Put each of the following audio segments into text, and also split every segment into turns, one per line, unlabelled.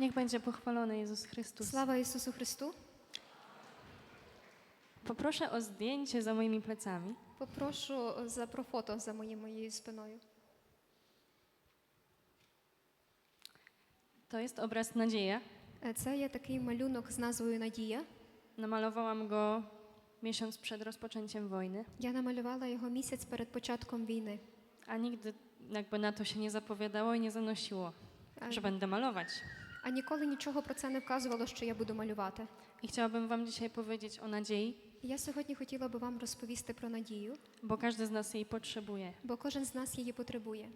Niech będzie pochwalony Jezus Chrystus.
Слава Ісусу Христу!
Poproszę o zdjęcie za moimi plecami.
Попрошу за про фото за моєю моєю спиною.
To jest obraz Nadzieja.
Е, Це є такий малюнок з назвою Надія.
Namalowałam go miesiąc przed rozpoczęciem wojny,
Я намалювала його місяць перед початком війни.
a nigdy jakby na to się nie zapowiadało i nie zanosiło,
А,
że będę malować.
А nіколи нічого про це не вказувало, що я буду малювати.
I chciałabym Wam dzisiaj powiedzieć o nadziei,
Я сьогодні хотіла би вам розповісти про надію,
bo każdy z nas jej potrzebuje.
бо кожен з нас її потребує.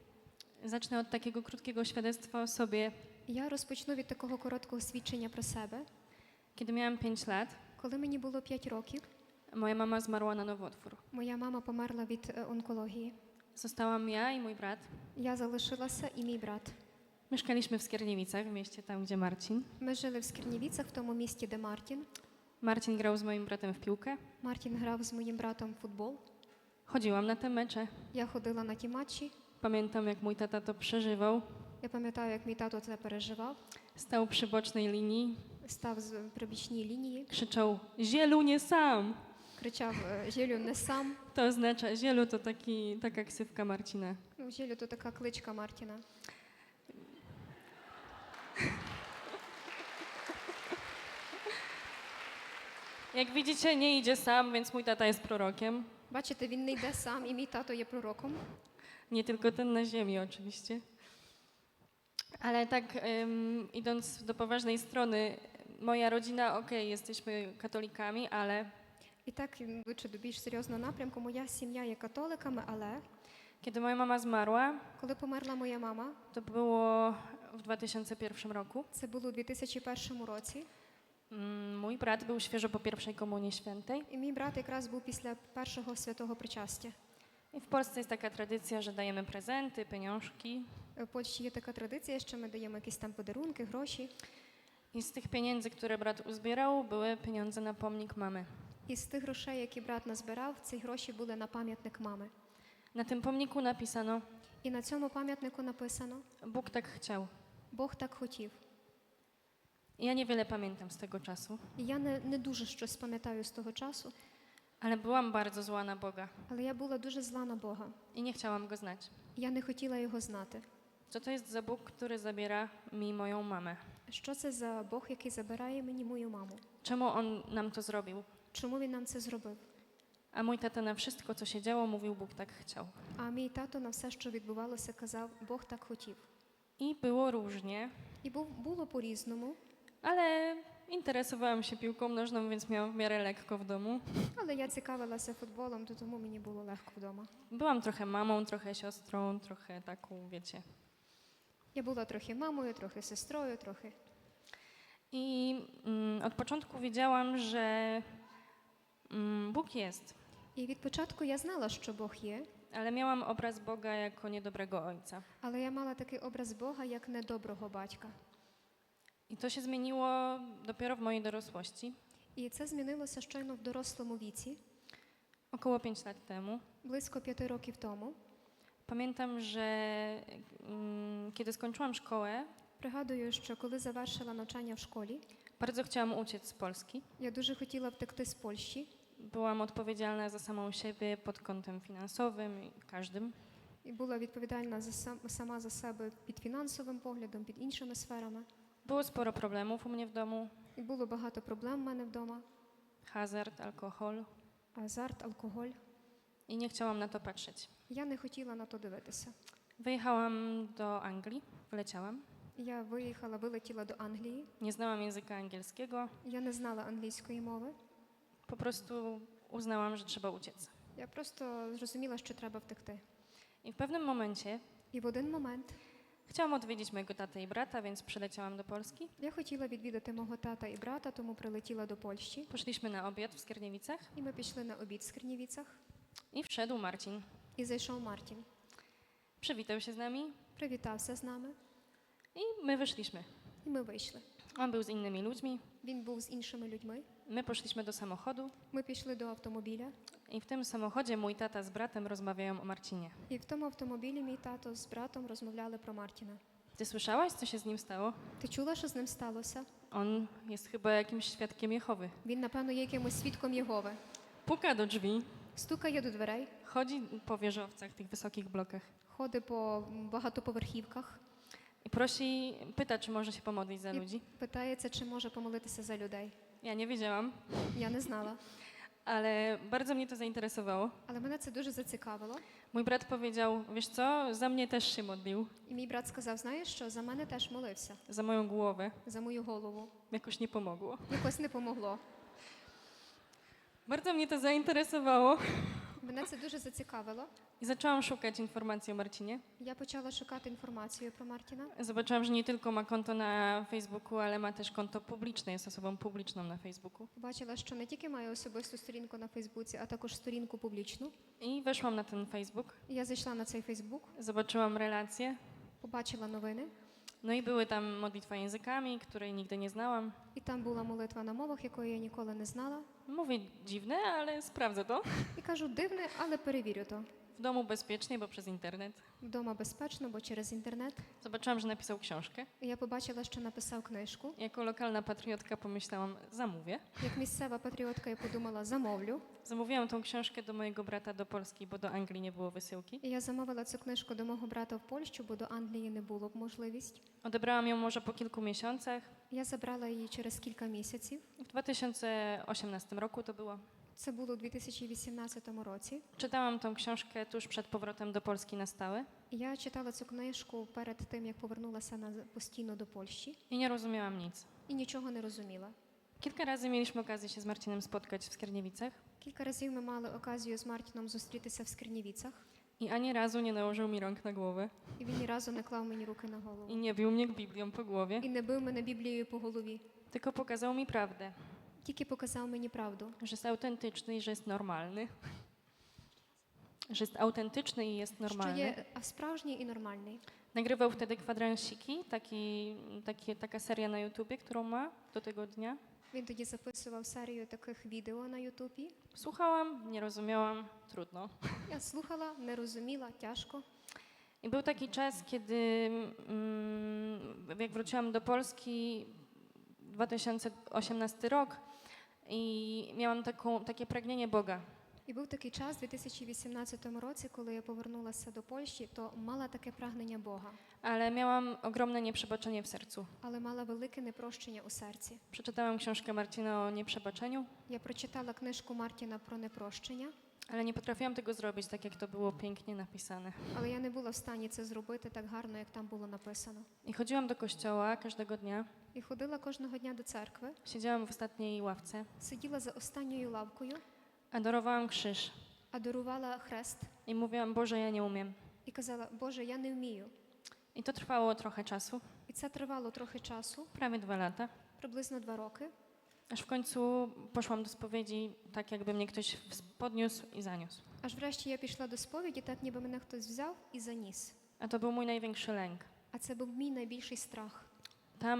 Zacznę od takiego krótkiego świadectwa o sobie.
Я розпочну від такого короткого свідчення про себе.
Kiedy miałam 5 lat,
Коли мені було 5 rokів,
moja mama zmarła na nowotwór.
моя мама померла від е, онкології.
Zostałam ja i mój brat.
Я залишилася і мій брат.
Mieszkaliśmy w Skierniewicach, w mieście tam, gdzie Marcin.
Ми жили в Скірнівіцях, в тому місті, де Мартін.
Marcin grał z moim bratem w piłkę.
Мартін грав з моїм братом в футбол.
Chodziłam na te mecze.
Я ходила на ті матчі.
Pamiętam, jak mój tata to przeżywał.
Я пам'ятаю, як мій тато це переживав.
Stał przy bocznej linii,
Став з при бічній лінії,
krzyczał: Zielu, nie sam!
кричав е, Жилю не сам.
To oznacza, Zielu to taki, taka ksywka Marcina.
Ну, Жилю то така кличка Мартіна.
Jak widzicie, nie idzie sam, więc mój tata jest prorokiem.
Бачите, він не йде сам, і мій тато є пророком.
Nie tylko ten na ziemi, oczywiście. Ale tak, ym, idąc do poważnej strony, moja rodzina, okej, jesteśmy katolikami, ale
І так, йдучи до більш серйозного напрямку, моя сім'я є католиками, але
kiedy moja mama zmarła,
коли померла моя мама,
to było w 2001 roku,
це було у 2001 році,
mm, mój brat był świeżo po pierwszej komunii świętej.
і мій брат якраз був після першого святого причастя.
I w Polsce jest taka tradycja, że dajemy prezenty, pieniążki.
В Польщі є така традиція, що ми даємо якісь там подарунки, гроші.
I z tych pieniędzy, które brat uzbierał, były pieniądze na pomnik mamy.
І з тих грошей, які брат назбирав, ці гроші були на пам'ятник мами.
Na tym pomniku napisano:
І на цьому пам'ятнику написано
Bóg tak chciał.
Бог так хотів.
I Ja niewiele pamiętam z tego czasu,
І я не, не дуже щось пам'ятаю з того часу,
ale byłam bardzo zła na Boga
але я була дуже зла на Бога.
i nie chciałam go znać.
Я не хотіла його знати.
Co to jest za Bóg, który zabiera mi moją mamę?
Що це за Бог, який забирає мені мою маму?
Czemu on nam to zrobił?
Чому він нам це зробив?
A mój tata na wszystko, co się działo, mówił: Bóg tak chciał.
А мій тато на все, що відбувалося, казав, Бог так хотів.
I było różnie,
І був, було по-різному,
ale interesowałam się piłką nożną, więc miałam w miarę lekko w domu.
але я цікавилася футболом, то тому мені було lегко вдома.
Byłam trochę mamą, trochę siostrą, trochę taką, wiecie.
Я була трохи мамою, трохи сестрою, трохи.
I mm, od początku wiedziałam, że mm, Bóg jest,
І від початку я знала, що Бог є,
ale miałam obraz Boga jako niedobrego ojca.
але я мала такий образ Бога як недоброго батька.
I to się zmieniło dopiero w mojej dorosłości,
І це змінилося щойно в дорослому віці,
około 5 lat temu.
близько п'яти років тому.
Pamiętam, że mm, kiedy skończyłam szkołę,
Пригадую, що коли завершила навчання в школі,
bardzo chciałam uciec z Polski.
я дуже хотіла втекти з Польщі
Byłam odpowiedzialna za samą siebie pod kątem finansowym i każdym.
і була відповідальна за сам, сама за себе під фінансовим поглядом, під іншими сферами.
Było sporo problemów u mnie w domu:
І було багато проблем в мене wdома:
hazard, alkohol.
азарт, алкоголь.
I nie chciałam na to patrzeć.
Я не хотіла на то дивитися.
Wyjechałam do Anglii, wyleciałam.
Я виїхала, вилетіла до Англії.
Nie znałam języka angielskiego.
Я не знала англійської мови.
Po prostu uznałam, że trzeba uciec.
Я просто зрозуміла, що треба втекти.
I w pewnym momencie
І в один момент
chciałam odwiedzić mojego tatę i brata, więc przyleciałam do Polski.
я хотіла відвідати мого тата і брата, тому прилетіла до Польщі.
Poszliśmy na obiad w Skierniewicach
І ми пішли на обід в Скернівіцях.
i wszedł Marcin.
І зайшов Мартін.
Przywitał się z nami
Привітався з нами,
i my wyszliśmy.
і ми вийшли.
On był z innymi ludźmi,
Він був з іншими людьми.
my poszliśmy do samochodu
Ми пішли до автомобіля,
i w tym samochodzie mój tata z bratem rozmawiają o Marcinie.
і в тому автомобілі мій тато з братом розмовляли про Мартіна.
Ty słyszałaś, co się z nim stało?
Ти чула, що з ним сталося?
On jest chyba jakimś świadkiem Jehowy.
Він, напевно, є якимось свідком Єгови.
Puka do drzwi,
Стукає до дверей,
chodzi po wieżowcach, tych wysokich blokach
ходить по багатоповерхівках
i prosi, pyta, czy może się pomodlić za
I-
ludzi.
питається, чи може помолитися за людей.
Ja nie wiedziałam,
Я не знала.
ale bardzo mnie to zainteresowało.
Але мене це дуже зацікавило.
Mój brat powiedział, wiesz co, za mnie też się modlił,
І мій брат сказав: знаєш що, за мене теж молився,
za moją głowę.
за мою голову.
Jakoś nie pomogło.
Якось не помогло.
Bardzo mnie to zainteresowało
Мене це дуже zацікавило.
i zaczęłam szukać informacji o Marcinie.
Я почала шукати інформацію про Мартіна.
Zobaczyłam, że nie tylko ma konto na Facebooku, ale ma też konto publiczne, jest osobą publiczną na Facebooku.
Побачила, що не тільки має особисту сторінку на Фейсбуці, а також сторінку публічну.
I weszłam na ten Facebook,
І Я зайшла на цей Фейсбук,
zobaczyłam relacje,
побачила новини,
no i były tam modlitwa językami, której nigdy nie znałam.
і там була молитва на мовах, якої я ніколи не знала.
Mówię dziwne, ale sprawdzę to.
І кажу, дивне, але перевірю то.
W domu bezpiecznie, bo przez internet.
Вдома безпечно, бо через інтернет.
Zobaczyłam, że napisał książkę.
І я побачила, що написав книжку.
Jako lokalna patriotka pomyślałam, zamówię.
Як місцева патріотка, я подумала, замовлю.
Zamówiłam tą książkę do mojego brata do Polski, bo do Anglii nie było wysyłki.
І я замовила цю книжку до мого брата в Польщу, бо до Англії не було б можливість.
Odebrałam ją może po kilku miesiącach.
Я забрала її через кілька місяців.
W 2018 roku to było.
Це було у 2018 році.
Czytałam tą książkę tuż przed powrotem do Polski na stałe
Я читала цю книжку перед тим, як повернулася на постійно до Польщі,
i nie rozumiałam nic.
і нічого не розуміла.
Kilka razy mieliśmy okazję się z Marcinem spotkać w Skierniewicach
Кілька разів ми мали оказію з Мартіном зустрітися в Скірнівіцах,
i ani razu nie nałożył mi rąk na głowę
і він ні разу не клав мені руки на
і
голову.
nie bił mnie Biblią po głowie,
І не бив мене Біблією по голові,
tylko pokazał mi prawdę,
тільки показав мені правду,
że jest autentyczny i że jest normalny. Że jest autentyczny i jest
що
normalny.
є а, справжній і нормальний.
Nagrywał wtedy kwadransiki, taki, taki, taka seria na YouTubie, którą ma do tego dnia.
Він тоді записував серію таких відео на Ютубі.
Słuchałam, nie rozumiałam, trudno.
Я слухала, не розуміла, тяжко.
I był taki czas, kiedy mm, jak wróciłam do Polski, 2018 rok, i miałam taką, takie pragnienie Boga.
І був такий час, у 2018 році, коли я повернулася до Польщі, то мала таке прагнення Бога,
Ale miałam ogromne nieprzebaczenie w sercu.
але мала велике непрощення у серці.
Przeczytałam książkę Marcina o nieprzebaczeniu,
Я прочитала книжку Мартіна про непрощення,
ale nie potrafiłam tego zrobić tak, jak to było pięknie napisane.
але я не була в стані це зробити так гарно, як там було написано.
I chodziłam do kościoła każdego dnia,
І ходила кожного дня до церкви,
siedziałam w ostatniej ławce,
сиділа за останньою лавкою,
adorowałam krzyż
адорувала хрест
i mówiłam, Boże, ja nie umiem.
і казала: Боже, я не вмію.
I to trwało trochę czasu,
І це тривало трохи часу,
prawie dwa lata.
приблизно два роки.
Aż w końcu poszłam do spowiedzi, tak jakby mnie ktoś podniósł i zaniósł.
Аж врешті я пішла до сповіді, так ніби мене хтось взяв і заніс.
A to był mój największy lęk.
А це був мій найбільший страх.
Tam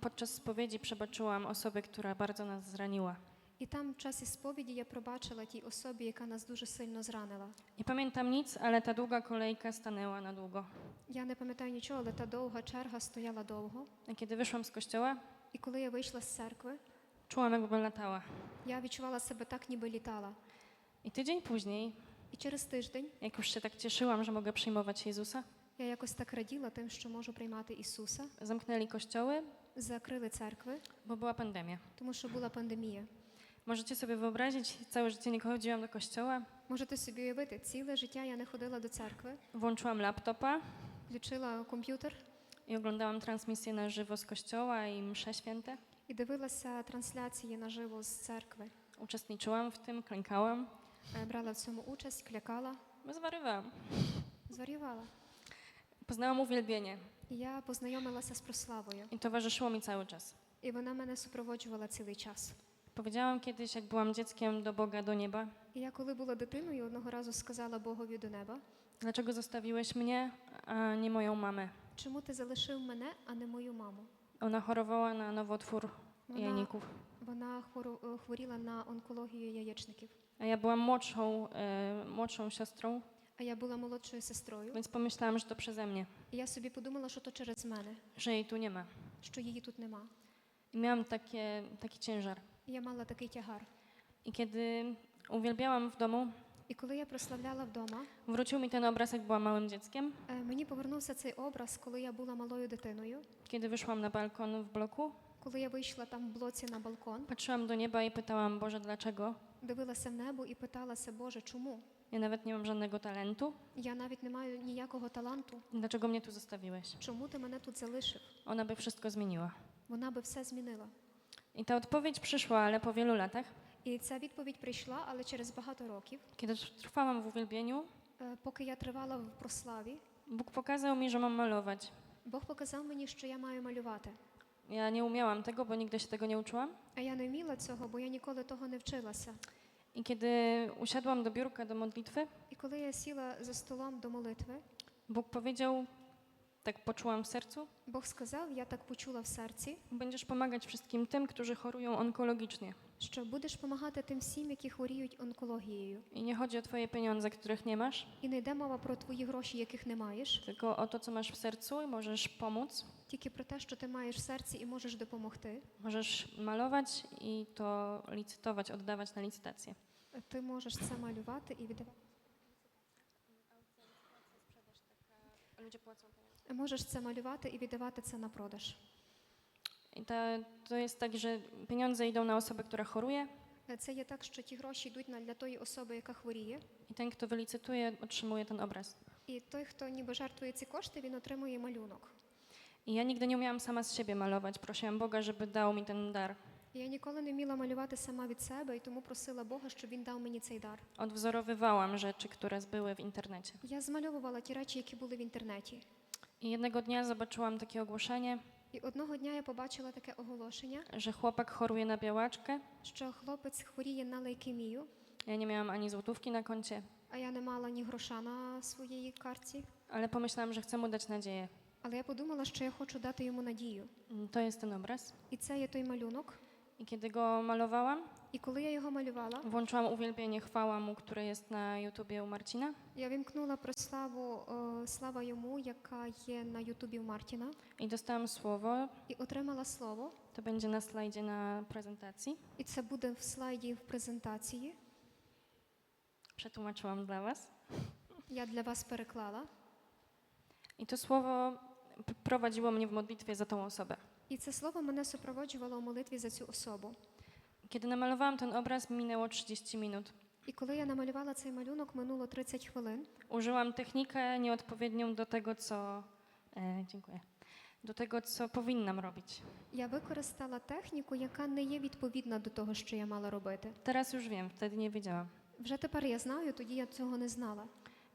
podczas spowiedzi przebaczyłam osobę, która bardzo nas zraniła.
І там, в часі сповіді, я пробачила тій особі, яка нас дуже сильно зранила.
Nie pamiętam nic, ale ta długa kolejka stanęła na długo.
Я не пам'ятаю нічого, але та довга черга стояла довго.
A kiedy wyszłam z kościoła,
І коли я вийшла з церкви,
czułam, jakbym latała.
я відчувала себе так, ніби літала.
I tydzień później,
І через тиждень
jak już się tak cieszyłam, że mogę przyjmować Jezusa,
я якось так раділа тим, що можу приймати Ісуса.
zamknęli kościoły,
Закрили церкви,
bo była pandemia.
тому що була пандемія.
Możecie sobie wyobrazić, całe życie nie chodziłam do kościoła,
Можете собі уявити, ціле життя я не ходила до церкви,
włączyłam laptopa
включила комп'ютер
i oglądałam transmisję na żywo z kościoła i msze święte.
і дивилася трансляції наживо з церкви.
Uczestniczyłam w tym, klękałam,
Е, Брала в цьому участь, клякала, Ми
zwariowałam.
зварювала.
Poznałam uwielbienie
я познайомилася з прославою,
i towarzyszyło mi cały czas.
і вона мене супроводжувала цілий час.
Powiedziałam kiedyś, jak byłam dzieckiem do Boga, do nieba,
І я, коли була дитиною, одного разу сказала Богові до неба:
dlaczego zostawiłeś mnie, a nie moją mamę?
чому ти залишив мене, а не мою маму?
Ona chorowała na nowotwór jajników,
вона хвору- е, хворіла на онкологію яєчників.
a ja byłam młodszą, e, młodszą siostrą,
а я була молодшою сестрою.
Więc pomyślałam, że to przeze mnie,
І я собі подумала, що то через мене,
że jej tu nie ma.
що її тут нема.
I miałam takie, taki ciężar.
І я мала такий тягар.
I kiedy uwielbiałam w domu,
І коли я прославляла вдома,
wrócił mi ten obraz, jak byłam małym dzieckiem,
е, мені повернувся цей образ, коли я була малою дитиною,
kiedy wyszłam na balkon w bloku.
коли я вийшла там в блоці на балкон,
Patrzyłam do nieba i pytałam, Boże, dlaczego?
дивилася в небо і питалася, Боже, чому?
Ja nawet nie mam żadnego talentu.
Я навіть не маю ніякого таланту.
Dlaczego mnie tu zostawiłeś?
Чому ти мене тут залишив?
Ona by wszystko zmieniła.
Вона би все змінила.
I ta odpowiedź przyszła, ale po wielu latach,
І ця відповідь прийшла, але через багато rokів,
kiedy trwałam w uwielbieniu,
е, поки я тривала в прославі,
Bóg pokazał mi, że mam malować.
Бог показав мені, що я маю малювати.
Ja nie umiałam tego, bo nigdy się tego nie uczyłam.
А я не вміла цього, бо я ніколи того не вчилася.
I kiedy usiadłam do biurka do modlitwy,
І коли я сіла за столом до молитви,
Bóg powiedział, tak poczułam w sercu,
Бог сказав, я так почула в серці,
będziesz pomagać wszystkim tym, którzy chorują onkologicznie.
Що будеш допомагати тим всім, які хворіють онкологією.
I nie chodzi o twoje pieniądze, których nie masz,
І не йде мова про твої гроші, яких не маєш,
tylko o to, co masz w sercu i możesz pomóc.
тільки про те, що ти маєш в серці і можеш допомогти.
Możesz malować i to licytować, oddawać na licytację.
Ти можеш це малювати і віддавати.
Ludzie płacą
Можеш це малювати і віддавати це на продаж.
I ta, to jest tak, że pieniądze idą na osobę, która choruje
Е, Це є так, що ті гроші йдуть на- для тої особи, яка хворіє,
i ten, kto wylicytuje, otrzymuje ten obraz.
і той, хто ніби жертвує ці кошти, він отримує малюнок.
I ja nigdy nie umiałam sama z siebie malować. Prosiłam Boga, żeby dał mi ten dar.
І Я ніколи не вміла малювати сама від себе, і тому просила Бога, щоб він дав мені цей дар.
Odwzorowywałam rzeczy, które były w internecie.
Я змальовувала ті речі, які були в інтернеті.
I jednego dnia zobaczyłam takie ogłoszenie,
І одного дня я побачила таке оголошення,
że chłopak choruje na białaczkę.
що хлопець хворіє на лейкемію,
Ja nie miałam ani złotówki na koncie,
а я не мала ні гроша на своїй карті.
ale pomyślałam, że chcę mu dać nadzieję.
Але я подумала, що я хочу дати йому надію.
Mm, To jest ten obraz.
І це є той малюнок.
I kiedy go malowałam,
І коли я його малювала,
włączyłam uwielbienie chwała mu, które jest na YouTubie u Marcina.
я вімкнула прославу е, Слава йому, яка є на Ютубі в Мартіна,
I dostałam słowo,
і отримала слово.
to będzie na slajdzie na prezentacji.
І це буде в слайді в презентації.
Przetłumaczyłam dla Was.
Я для вас переклала.
I to słowo p- prowadziło mnie w modlitwie za tą osobę.
І це слово мене супроводжувало у молитві за цю особу.
Kiedy namalowałam ten obraz, minęło 30 minut.
І коли я намалювала цей малюнок, минуло 30 хвилин.
Użyłam technikę nieodpowiednią do tego, co. E, dziękuję. Do tego, co powinnam robić.
Я використала техніку, яка не є відповідна до того, що я мала робити.
Teraz już wiem, wtedy nie wiedziałam.
Вже тепер я знаю, тоді я цього не znала.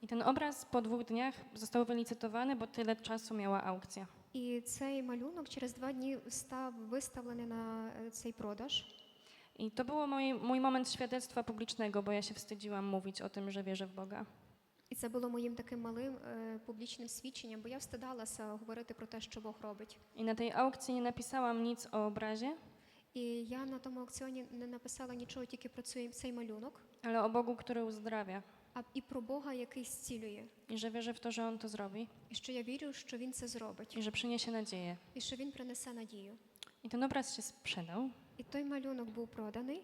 I ten obraz po dwóch dniach został wylicytowany, bo tyle czasu miała aukcja.
І цей малюнок через два дні став виставлений на е, цей продаж.
I to był mój, mój moment świadectwa publicznego, bo ja się wstydziłam mówić o tym, że wierzę w Boga.
І це було моїм таким малим е, публічним свідченням, бо я встидалася говорити про те, що Бог робить.
I na tej aukcji nie napisałam nic o obrazie,
І я на тому аукціоні не написала нічого тільки про цей, цей малюнок,
ale o Bogu, który uzdrawia.
а і про Бога, який зцілює.
I że wierzę w to, że On to zrobi
І що я вірю, що він це зробить,
i że przyniesie nadzieję.
і що він принесе надію.
I ten obraz się sprzedał.
І той малюнок був проданий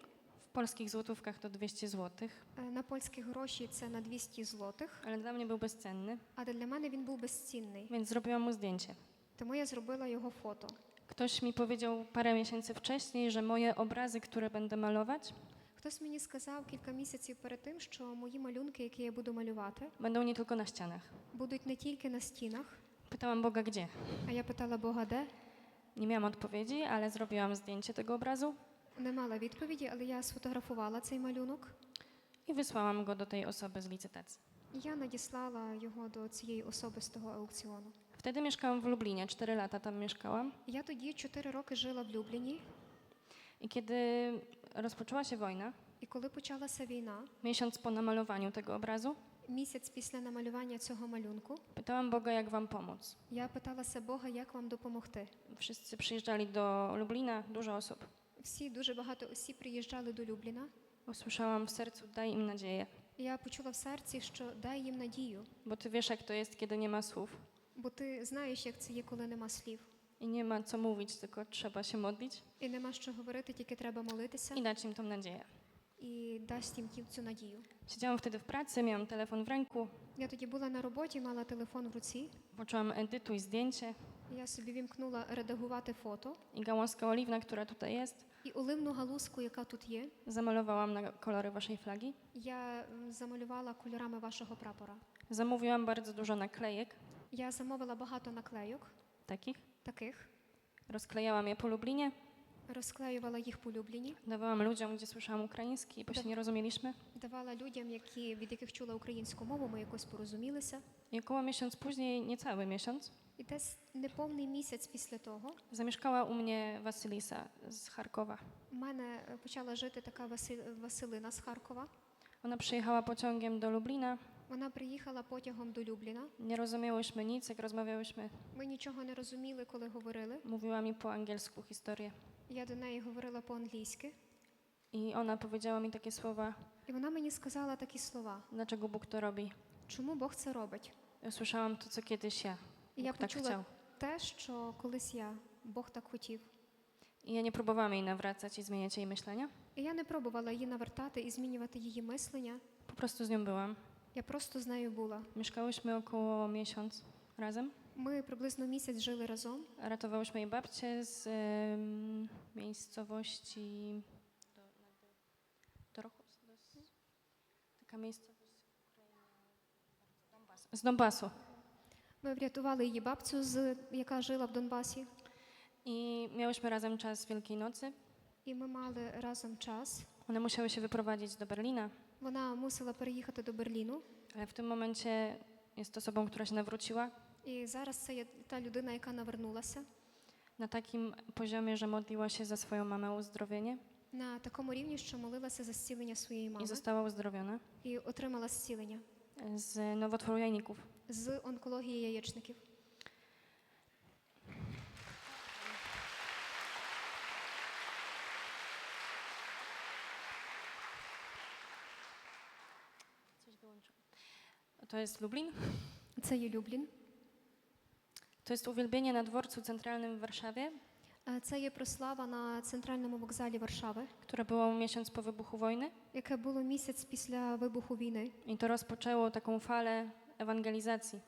W polskich złotówkach to 200 zł,
е, на польські гроші. Це на 200 злотих,
ale dla mnie był bezcenny,
але для мене він був безцінний.
więc zrobiłam mu zdjęcie.
Тому я зробила його фото.
Ktoś mi powiedział parę miesięcy wcześniej, że moje obrazy, które będę malować,
Хтось мені сказав кілька місяців перед тим, що мої малюнки, які я буду малювати,
będą nie tylko na ścianach.
будуть не тільки на стінах.
Pytałam Boga, gdzie.
А я питала Бога, де?
Nie miałam odpowiedzi, ale zrobiłam zdjęcie tego obrazu
Не мала відповіді, але я сфотографувала цей малюнок.
i wysłałam go do tej osoby z licytacji.
І я надіслала його до цієї особи з того аукціону.
Wtedy mieszkałam w Lublinie, 4 lata tam mieszkałam.
Я тоді 4 роки жила в Любліні,
I kiedy rozpoczęła się wojna,
і коли почалася війна,
miesiąc po namalowaniu tego obrazu,
місяць після намалювання цього малюнку,
pytałam Boga, jak wam pomóc.
я питалася Бога, як вам допомогти.
Wszyscy przyjeżdżali do Lublina, dużo osób.
Всі дуже багато осіб приїжджали до Любліна.
Usłyszałam w sercu, daj im nadzieję.
І я почула в серці, що дай їм надію,
bo Ty wiesz, jak to jest, kiedy nie ma słów
бо ти знаєш, як це є, коли нема слів.
i nie ma co mówić, tylko trzeba się modlić
І нема що говорити, тільки треба молитися
i dać im tą nadzieję.
і дасть їм ті- цю надію.
Siedziałam wtedy w pracy, miałam telefon w ręku,
Я тоді була на роботі, мала телефон в руці.
włączyłam edytuj zdjęcie
Я собі вімкнула редагувати фото
i gałązkę oliwna, która tutaj jest,
і оливну галузку, яка тут є,
zamalowałam na kolory waszej flagi.
я м, замалювала кольорами вашого прапора.
Zamówiłam bardzo dużo naklejek
Я замовила багато наклейок
takich.
таких,
Rozklejałam je po Lublinie,
розклеювала їх полюблені,
dawałam ludziom, gdzie słyszałam ukraiński, bo się nie rozumieliśmy.
давала людям, які, від яких чула українську мову, ми якось порозумілися.
I około miesiąc później, niecały miesiąc,
І десь неповний місяць після того
zamieszkała u mnie Wasylisa z Charkowa.
в мене е, почала жити така Василь- Василина з Харкова.
Ona przyjechała pociągiem do Lublina.
Вона приїхала потягом до Любліна.
Nie rozumiałyśmy nic, jak rozmawiałyśmy.
Ми нічого не розуміли, коли говорили.
Mówiła mi po angielsku historię.
Я до неї говорила по-англійськи,
I ona powiedziała mi takie słowa,
і вона мені сказала такі слова:
dlaczego Bóg to robi.
чому Бог це робить?
Ja Słyszałam to, co kiedyś ja.
І я
tak
почула
chciał.
те, що колись я, Бог так хотів.
I ja nie próbowałam jej nawracać i zmieniać jej myślenia.
І я не пробувала її навертати і змінювати її мислення.
Po prostu z nią byłam.
Я просто з нею була.
Mieszkałyśmy około miesiąc razem.
Ми приблизно місяць жили разом.
Ratowałyśmy jej babcię z em, miejscowości do, do, do, taka miejscowość Donbas. z Donbasu.
Ми врятували її бабцю, з, яка жила в Донбасі.
I miałyśmy razem czas Wielkiej Nocy.
І ми мали разом час.
One musiały się wyprowadzić do Berlina,
Вона мусила переїхати до Берліну.
ale w tym momencie jest osobą, która się nawróciła
І зараз це є та людина, яка навернулася
na takim poziomie, że modliła się za swoją mamę o uzdrowienie
на такому рівні, що молилася за зцілення своєї
i
мами
została uzdrowiona
і отримала зцілення
z nowotworu jajników.
з онкології яєчників.
To jest Lublin.
Це є Люблін.
To jest uwielbienie na dworcu centralnym w Warszawie,
Е, Це є прослава на центральному вокзалі Варшави,
które było miesiąc po wybuchu wojny.
яке було місяць після вибуху війни.
I to rozpoczęło taką falę ewangelizacji.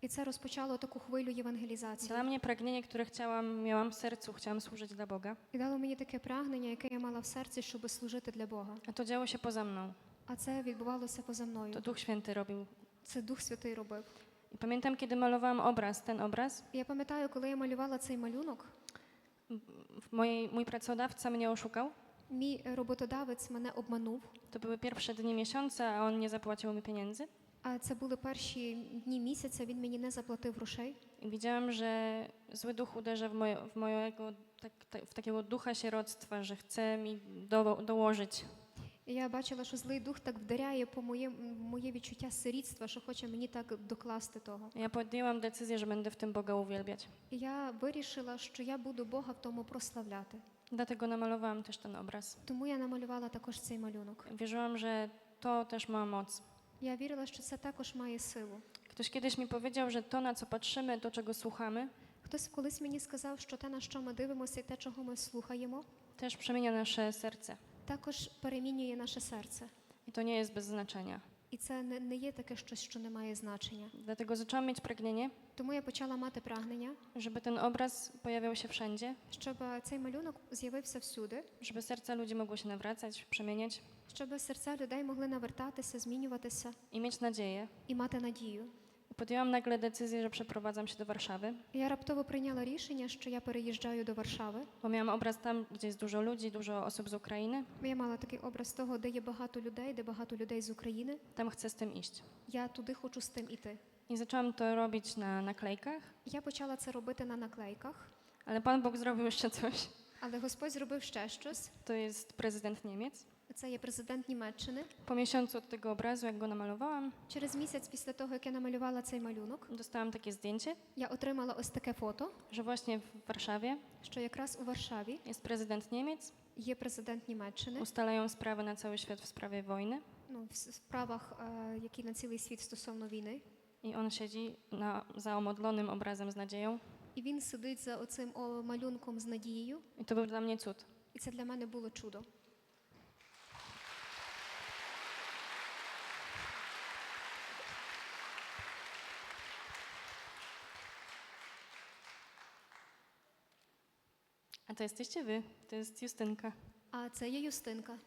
І це розпочало таку хвилю євангелізації.
Dla mnie pragnienie, które chciałam, miałam w sercu, chciałam służyć dla Boga,
І дало мені таке прагнення, яке я мала в серці, щоб служити для Бога.
a to działo się poza mną.
А це відбувалося поза
To
мною.
Duch Święty robił.
Це Дух Святий робив.
I pamiętam, kiedy malowałam obraz, ten obraz,
І я пам'ятаю, коли я малювала цей малюнок,
w mojej, mój pracodawca mnie oszukał.
мій роботодавець мене обманув.
To były pierwsze dni miesiąca, a on nie zapłacił mi pieniędzy.
А це були перші дні місяця. Він мені не заплатив грошей.
I widziałam, że zły duch uderza w, moje, w mojego, tak, tak, w takiego ducha sieroctwa, że chce mi do, dołożyć.
Я бачила, що злий дух так вдаряє по моє, моє відчуття сирітства, що хоче мені так докласти того.
Ja podjęłam decyzję, że będę w tym Boga uwielbiać.
І я вирішила, що я буду Бога в тому прославляти.
Dlatego namalowałam też ten obraz.
Тому я намалювала також цей малюнок.
Wierzyłam, że to też ma moc.
Я вірила, що це також має силу.
Ktoś kiedyś mi powiedział, że to, na co patrzymy, to, czego słuchamy,
Хтось колись мені сказав, що те, на що ми дивимося, і те, чого ми слухаємо,
też przemienia nasze serce.
Також перемінює наше серце.
I to nie jest bez znaczenia.
І це не, не є таке щось, що не має значення.
Dlatego zaczęłam mieć pragnienie,
Тому я почала мати прагнення,
żeby ten obraz pojawiał się wszędzie,
щоб цей малюнок з'явився всюди,
żeby serca ludzi mogły się nawracać, przemieniać
щоб серця людей могли навертатися, змінюватися
i mieć nadzieję.
і mати надію.
I podjęłam nagle decyzję, że przeprowadzam się do Warszawy,
І Я раптово прийняла рішення, що я переїжджаю до Варшави.
bo miałam obraz tam, gdzie jest dużo ludzi, dużo osób z Ukrainy.
Я мала такий образ того, де є багато людей, де багато людей з України.
Tam chcę z tym iść.
Я туди хочу з тим іти.
I zaczęłam to robić na naklejkach,
Я почала це робити на наклейках,
ale Pan Bóg zrobił jeszcze coś.
але Господь зробив ще щось.
To jest prezydent Niemiec.
Це є президент Німеччини.
Po miesiącu od tego obrazu, jak go namalowałam,
Через місяць після того, як я намалювала цей малюнок,
dostałam takie zdjęcie,
я отримала ось таке фото,
że właśnie w Warszawie
що якраз у Варшаві
jest prezydent Niemiec,
є президент Німеччини.
ustalają sprawy na cały świat w sprawie wojny.
ну, в с- справах, е, які на цілий світ стосовно війни.
I on siedzi na, za omodlonym obrazem z nadzieją.
І він сидить за оцим о, малюнком з надією,
I to był dla mnie cud.
і це для мене було чудо.
to jesteście wy. To jest Justynka.
А це є Юстинка.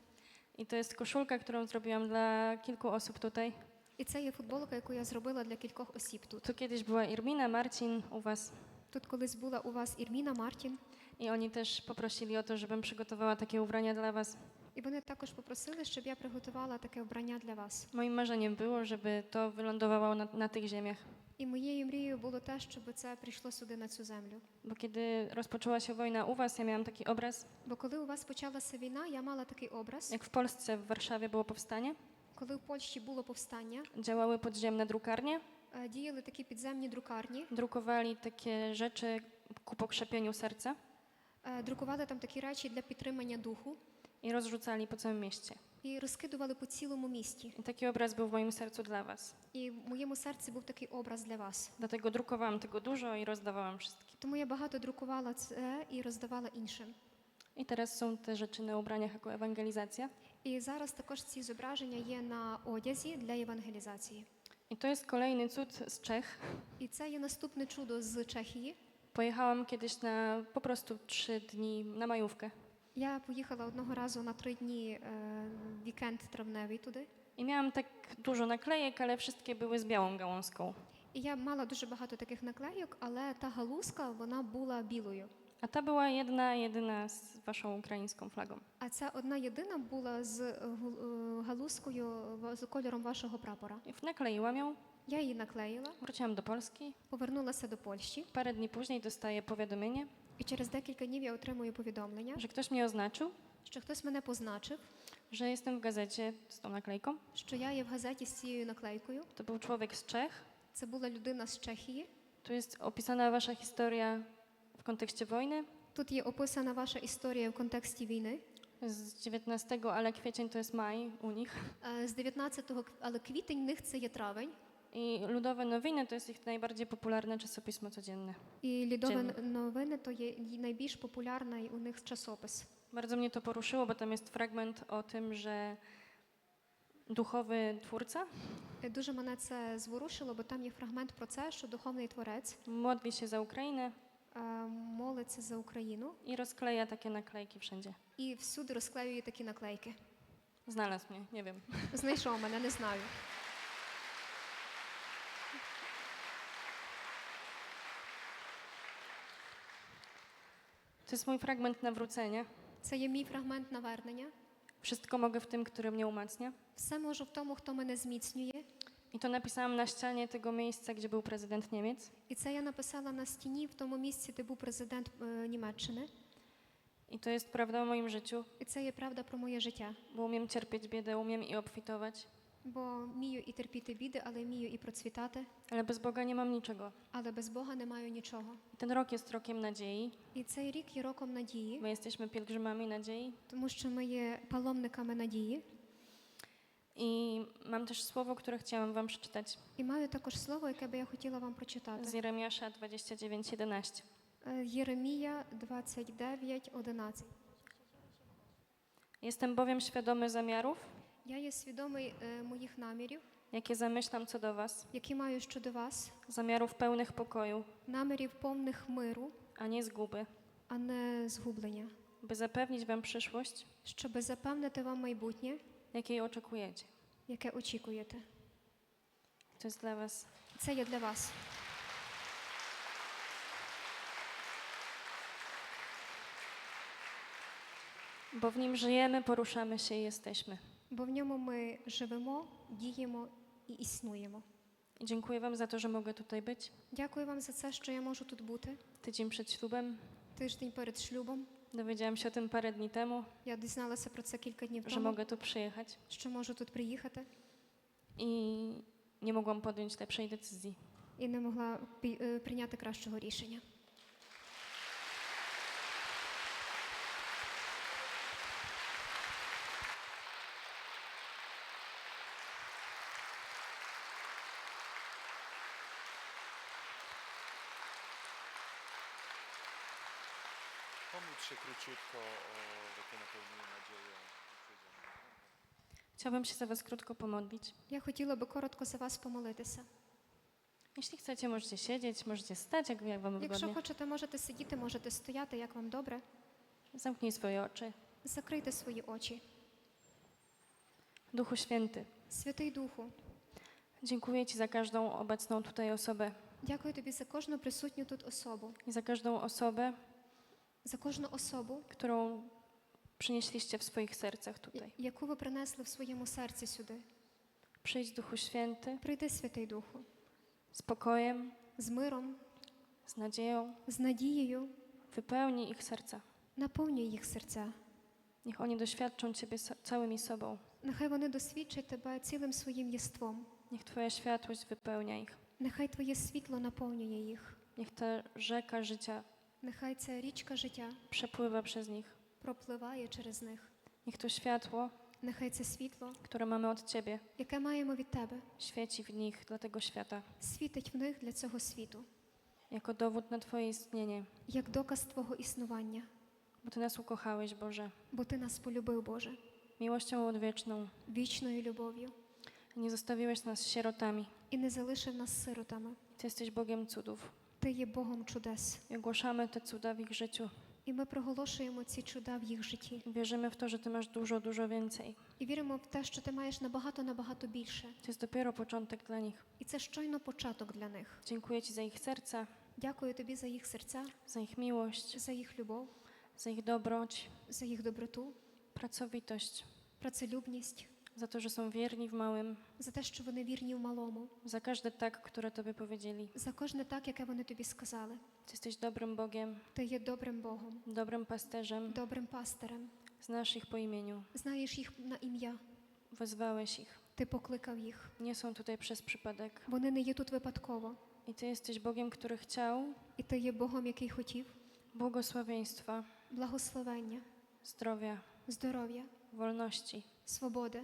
I to jest koszulka, którą zrobiłam dla kilku osób tutaj.
І це є футболка, яку я зробила для кількох осіб тут.
Tu kiedyś była Irmina, Marcin u was.
Тут колись була у вас Ірміна Мартін,
I oni też poprosili o to, żebym przygotowała takie ubrania dla was.
і вони також попросили, щоб я приготувала таке вбрання для вас.
Moim marzeniem było, żeby to wylądowało na, na tych ziemiach.
І моєю мрією було те, щоб це прийшло сюди на цю землю.
Bo kiedy rozpoczęła się wojna u was, ja miałam taki obraz,
Бо коли у вас почалася війна, я мала такий образ.
jak w Polsce, w Warszawie było powstanie.
Коли в Польщі було повстання,
Działały podziemne drukarnie,
е, діяли такі підземні друкарні,
drukowali takie rzeczy ku pokrzepieniu serca
е, друкували там такі речі для підтримання духу
i rozrzucali po całym mieście.
І розкидували по цілому місті.
Taki obraz był w moim sercu dla was.
І в моєму серці був такий образ для вас.
Dlatego drukowałam tego dużo i rozdawałam wszystkim.
Тому я багато друкувала це і роздавала іншим.
I teraz są te rzeczy na ubraniach jako ewangelizacja.
І зараз також ці зображення є на одязі для євангелізації.
I to jest kolejny cud z Czech.
І це є наступне чудо з Чехії.
Pojechałam kiedyś na po prostu trzy dni na majówkę.
Я поїхала одного разу на три дні е, вікенд травневий туди.
I miałam tak dużo naklejek, ale wszystkie były z białą gałązką.
І я мала дуже багато таких наклейок, але та галузка вона була білою.
A ta była jedna, jedyna z waszą ukraińską flagą.
А ця одна єдина була з е, гу- е, галузкою в- з кольором вашого прапора.
I nakleiłam ją,
Я її наклеїла,
wróciłam do Polski.
повернулася до Польщі,
Parę dni później dostaję powiadomienie,
і через декілька днів я отримую повідомлення,
że ktoś mnie oznaczył,
що хтось мене позначив,
że jestem w gazecie z tą naklejką.
що я є в газеті з цією наклейкою.
To był człowiek z Czech.
Це була людина з Чехії.
Tu jest opisana wasza historia w kontekście wojny.
Тут є описана ваша історія в контексті війни.
Z 19, ale kwiecień to jest maj u nich.
Е, З 19-го, кв- але квітень в них це є травень.
I Ludowe Nowiny to jest ich najbardziej popularne czasopismo codzienne.
І лідові
Dziennik.
новини то є й- найбільш популярний у них часопис.
Bardzo mnie to poruszyło, bo tam jest fragment o tym, że duchowy twórca
Е, Дуже мене це зворушило, бо там є фрагмент про це, що духовний творець
modli się za Ukrainę
е, молиться за Україну
i rozkleja takie naklejki wszędzie.
і всюди розклеює такі наклейки.
Znalazł mnie, nie wiem.
Знайшов мене, не знаю.
To jest mój fragment nawrócenia.
Це є мій фрагмент навернення.
Wszystko mogę w tym, który mnie umacnia.
Все можу в тому, хто мене зміцнює.
I to napisałam na ścianie tego miejsca, gdzie był prezydent Niemiec.
І це я написала на стіні в тому місці, де був президент е, Німеччини.
I to jest prawda o moim życiu,
І це є правда про моє життя.
bo umiem cierpieć biedę, umiem i obfitować,
Бо вмію і терпіти біди, але вмію і процвітати.
ale bez Boga nie mam niczego.
Але без Бога не маю нічого.
I ten rok jest rokiem nadziei.
І цей рік є роком надії,
My jesteśmy pielgrzymami nadziei.
тому що ми є паломниками надії.
I mam też słowo, które chciałam wam przeczytać
І маю також слово, яке би я хотіла вам прочитати.
z Jeremiasza 29:11.
Е, Єремія 29, 11.
Jestem bowiem świadomy zamiarów,
Я є свідомий е, моїх намірів,
jakie zamyślam co do was,
які маю щодо вас,
zamiarów pełnych pokoju,
намірів повних миру,
a nie zguby,
а не згублення,
by zapewnić wam przyszłość,
щоб запевнити вам майбутнє,
jakiej oczekujecie.
яке очікуєте.
To jest dla was.
Це є для вас.
Bo w nim żyjemy, poruszamy się i jesteśmy.
Бо в ньому ми живемо, діємо і існуємо.
I dziękuję wam za to, że mogę tutaj być.
Дякую вам за це, що я можу тут бути.
Tydzień przed ślubem.
Тиждень перед шлюбом.
Dowiedziałam się o tym parę dni temu,
Я дізналася про це кілька днів
że
тому,
mogę tu przyjechać.
що можу тут приїхати,
I nie mogłam podjąć lepszej decyzji.
і не могла пі- е, прийняти кращого рішення.
się króciutko o takie napełnienie nadzieją. i przyjdziemy.
Chciałabym się za Was krótko pomodlić.
Я хотіла би коротко за вас помолитися.
Jeśli chcecie, możecie siedzieć, możecie stać, jak, jak Wam
Якщо
wygodnie.
хочете, можете сидіти, можете стояти, як вам добре.
Zamknij swoje oczy.
Закрийте свої очі.
Duchu Święty,
Святий Духу,
dziękuję Ci za każdą obecną tutaj osobę
дякую тобі за кожну присутню тут особу,
i za każdą osobę,
за кожну особу,
którą przynieśliście w swoich sercach tutaj.
яку ви принесли в своєму серці сюди.
Przyjdź Duchu Święty
Прийди, Святий Духу,
z pokojem,
з миром,
z nadzieją,
з надією,
wypełnij ich serca.
наповнюй їх серця.
Niech oni doświadczą Ciebie so- całymi sobą.
Нехай вони досвідчать тебе цілим своїм єством.
Niech Twoja światłość wypełnia ich.
Нехай Твоє світло наповнює їх.
Niech ta rzeka życia
Нехай ця річка життя
przepływa przez nich.
пропливає через них.
Niech to światło,
Нехай це світло,
które mamy od Ciebie,
яке маємо від Тебе,
świeci w nich dla tego świata,
світить в них для цього світу,
jako dowód na Twoje istnienie,
як dоказ Твого існування,
bo Ty nas ukochałeś, Boże,
бо Ти нас полюбив, Боже,
miłością odwieczną.
вічною любов'ю
Nie zostawiłeś nas sierotami.
і не залишив нас сиротами.
Ty jesteś Bogiem cudów.
Ти є Богом чудес.
I ogłaszamy te cuda w ich życiu.
І ми проголошуємо ці чуда в їх житті.
Wierzymy w to, że Ty masz dużo, dużo więcej.
І віримо в те, що ти маєш набагато набагато більше.
To jest dopiero początek dla nich.
І це щойно початок для них.
Dziękuję Ci za ich serca,
Дякую тобі за їх серця,
za ich miłość,
за їх любов,
za ich dobroć,
за їх доброту,
pracowitość,
працелюбність,
za to, że są wierni w małym,
за те, що вони вірні в малому,
za każde tak, które Tobie powiedzieli.
за кожне так, яке вони тобі сказали.
Ty jesteś dobrym Bogiem,
Ти є добрим Богом,
dobrym pasterzem,
добрим пастирем.
znasz ich po imieniu,
Знаєш їх на ім'я,
wezwałeś ich.
ти покликав їх.
Nie są tutaj przez przypadek.
Вони не є тут випадково.
I Ty jesteś Bogiem, który chciał
І ти є Богом, який хотів
błogosławieństwa,
благословення,
zdrowia,
здоров'я,
wolności
свободи,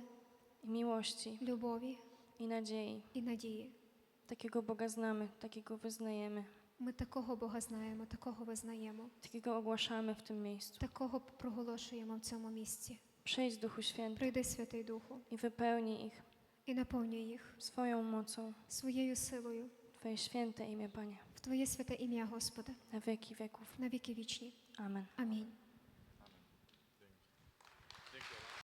i miłości
любові
i nadziei.
і надії.
Takiego Boga znamy, takiego wyznajemy,
Ми такого Бога знаємо, такого визнаємо,
takiego ogłaszamy w tym miejscu.
такого проголошуємо в цьому місці.
Przyjdź Duchu Święty
Прийди, Святий Духу,
i wypełnij ich
і наповнюй їх
swoją mocą,
своєю силою
Twoje święte imię, Panie,
в Твоє святе ім'я, Господи,
na wieki wieków.
на віки вічні.
Amen.
Амінь.